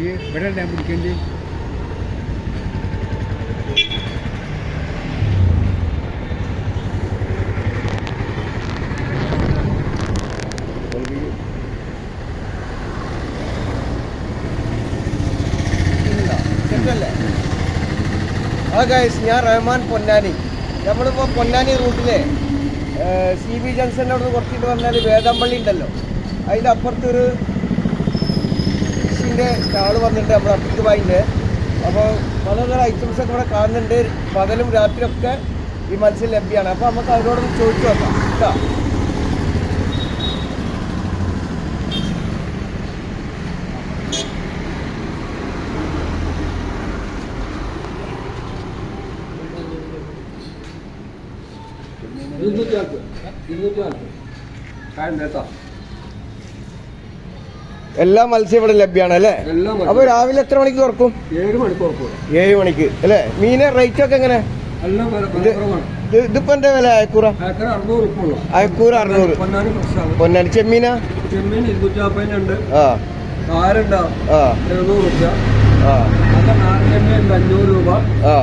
ഈ ഇവിടെ ഞാൻ പിടിക്കേണ്ടി. ഗൈസ് ഞാൻ റഹ്മാൻ പൊന്നാനി. നമ്മളിപ്പോൾ പൊന്നാനി റൂട്ടിലെ സി ബി ജംഗ്ഷനോട് കുറച്ചിട്ട് വന്നാൽ വേദാമ്പള്ളി ഉണ്ടല്ലോ. അതിന്റെ അപ്പുറത്തൊരു ഫിഷിന്റെ സ്റ്റാൾ വന്നിട്ടുണ്ട് നമ്മുടെ അപ്പുറത്ത് ഭായിന്റെ അപ്പോൾ പലതരം ഐറ്റംസ് ഒക്കെ ഇവിടെ കാണുന്നുണ്ട്. പകലും രാത്രിയൊക്കെ ഈ മത്സ്യം ലഭ്യമാണ് അപ്പോൾ നമുക്ക് അവരോടൊന്ന് ചോദിച്ചു നോക്കാം. കേട്ടോ ഇരുന്നൂറ്റി നാൽപ്പത്. ഇരുന്നൂറ്റി നാൽപ്പത്. കാര്യം നേട്ടാ എല്ലാ മത്സ്യം ഇവിടെ ലഭ്യമാണ് അല്ലേ? അപ്പൊ രാവിലെ എത്ര മണിക്ക് തുറക്കും? ഏഴ് മണിക്ക് തുറക്കും. ഏഴ് മണിക്ക് അല്ലേ? മീനെ റേറ്റ് ഒക്കെ എങ്ങനെ? ഇതിപ്പോ എന്താ വില? അയക്കൂറ അയക്കൂറ അറുന്നൂറ് പൊന്നാനി ചെമ്മീന? ചെമ്മീൻ ഇരുന്നൂറ്റി നാൽപ്പതിനുണ്ട് ആ. കാരുണ്ട. ആ. എഴുന്നൂറ് രൂപ ആ. നല്ല നാരങ്ങ അഞ്ഞൂറ് രൂപ. ആ.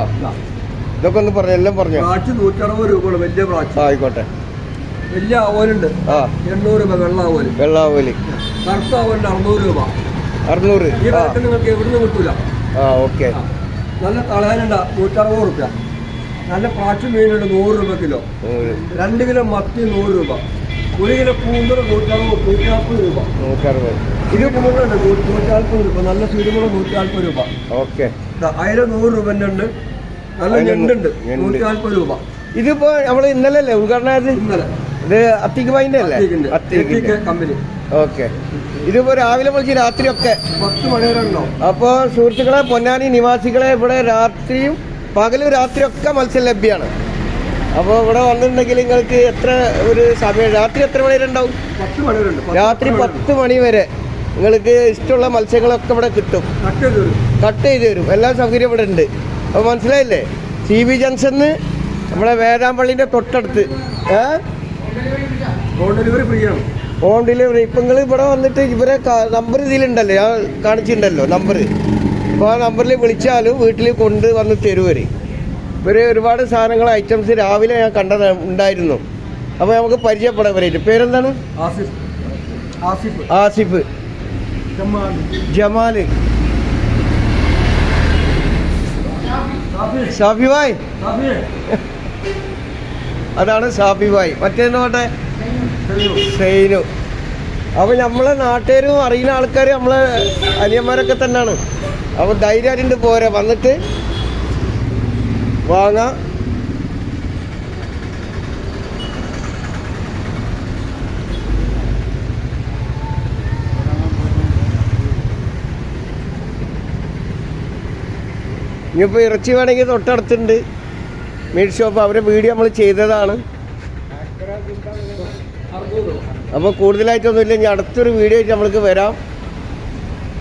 ഇതൊക്കെ ഒന്ന് പറഞ്ഞു എല്ലാം പറഞ്ഞു? നൂറ്ററുപത് രൂപ വലിയ ആയിക്കോട്ടെ. വലിയ ആവലുണ്ട്. ആ. എണ്ണൂറ് രൂപ വെള്ള ആവൽ. വെള്ളാവലി. കറുത്ത ആവലിന് അറുന്നൂറ് രൂപ. അറുന്നൂറ്. ഈ നിങ്ങൾക്ക് എവിടുന്ന് കിട്ടൂല. ആ ഓക്കെ. നല്ല തളയാനുണ്ട് നൂറ്ററുപത് രൂപ നല്ല പ്രാച്ച് മീനുണ്ട്. നൂറ് രൂപ കിലോ. രണ്ട് കിലോ മത്തി നൂറ് രൂപ. ഒരു കിലോ കൂന്തൽ നൂറ്ററുപത് നൂറ്റി നാൽപ്പത് രൂപ. നൂറ്ററുപത്. ഇത് മുഴുവൻ നൂറ്റാൽപ്പത് രൂപ. നല്ല ചുരുമുളക് നൂറ്റാൽപ്പത് രൂപ. ഓക്കെ. ദാ അതിൽ നൂറ് രൂപന്റെ ഉണ്ട്. നല്ല ഞണ്ടുണ്ട്. നൂറ്റാൽപ്പത് രൂപ. ഇതിപ്പോ നമ്മൾ ഇന്നലെ അല്ലേ ഉദ്ഘാടനം ഇന്നലെ. ഇത് അത്തിക്ക് പൈന്റെ അല്ലേ. അത്തിക്ക് കമ്പനി. ഓക്കെ. ഇതിപ്പോ രാവിലെ വിളിച്ച് രാത്രിയൊക്കെ. പത്ത് മണി വരെ ഉണ്ടോ അപ്പോൾ സുഹൃത്തുക്കളെ പൊന്നാനി നിവാസികളെ ഇവിടെ രാത്രിയും പകലും രാത്രിയൊക്കെ മത്സ്യം ലഭ്യമാണ് അപ്പോൾ ഇവിടെ വന്നിട്ടുണ്ടെങ്കിൽ നിങ്ങൾക്ക് എത്ര ഒരു സമയം രാത്രി എത്ര മണി വരെ ഉണ്ടാവും? രാത്രി പത്ത് മണി വരെ നിങ്ങൾക്ക് ഇഷ്ടമുള്ള മത്സ്യങ്ങളൊക്കെ ഇവിടെ കിട്ടും. കട്ട് ചെയ്ത് തരും. എല്ലാ സൗകര്യം ഇവിടെ ഉണ്ട്. അപ്പോൾ മനസ്സിലായില്ലേ? സി ബി ജംഗ്ഷന്ന് നമ്മുടെ വേദാമ്പള്ളിന്റെ തൊട്ടടുത്ത്. ഏ? ഹോം ഡെലിവറി ഫ്രീ ആണ്. ഹോം ഡെലിവറി ഇപ്പം നിങ്ങൾ ഇവിടെ വന്നിട്ട് ഇവരെ നമ്പർ ഇതിലുണ്ടല്ലോ. ഞാൻ കാണിച്ചിട്ടുണ്ടല്ലോ നമ്പർ അപ്പോൾ ആ നമ്പറിൽ വിളിച്ചാലും വീട്ടിൽ കൊണ്ട് വന്ന് തരുവര് ഇവർ ഒരുപാട് സാധനങ്ങൾ ഐറ്റംസ് രാവിലെ ഞാൻ കണ്ടത് ഉണ്ടായിരുന്നു. അപ്പോൾ നമുക്ക് പരിചയപ്പെടാൻ വരും പേരെന്താണ്? ആസിഫ്. ആസിഫ്. ആസിഫ്. ജമാൽ. ഷാഫി. ഭായ്. അതാണ് ഷാഫി ഭായ്. മറ്റേന്ന് പോട്ടെ സൈനു അപ്പോൾ നമ്മളെ നാട്ടുകാരും അറിയുന്ന ആൾക്കാർ നമ്മളെ അനിയന്മാരൊക്കെ തന്നെയാണ് അപ്പോൾ ധൈര്യമായിട്ട് പോരാ. വന്നിട്ട് വാങ്ങാം. ഇനിയിപ്പോൾ ഇറച്ചി വേണമെങ്കിൽ തൊട്ടടുത്തുണ്ട്. Meat shop. അവരെ വീഡിയോ നമ്മൾ ചെയ്തതാണ്. അപ്പോൾ കൂടുതലായിട്ടൊന്നുമില്ല. ഇനി അടുത്തൊരു വീഡിയോ ആയിട്ട് നമ്മൾക്ക് വരാം.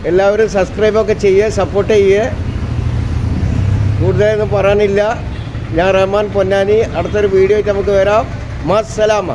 എല്ലാവരും സബ്സ്ക്രൈബൊക്കെ ചെയ്യുക സപ്പോർട്ട് ചെയ്യുക കൂടുതലൊന്നും പറയാനില്ല. ഞാൻ റഹ്മാൻ പൊന്നാനി. അടുത്തൊരു വീഡിയോ ആയിട്ട് നമുക്ക് വരാം. മസ്സലാമ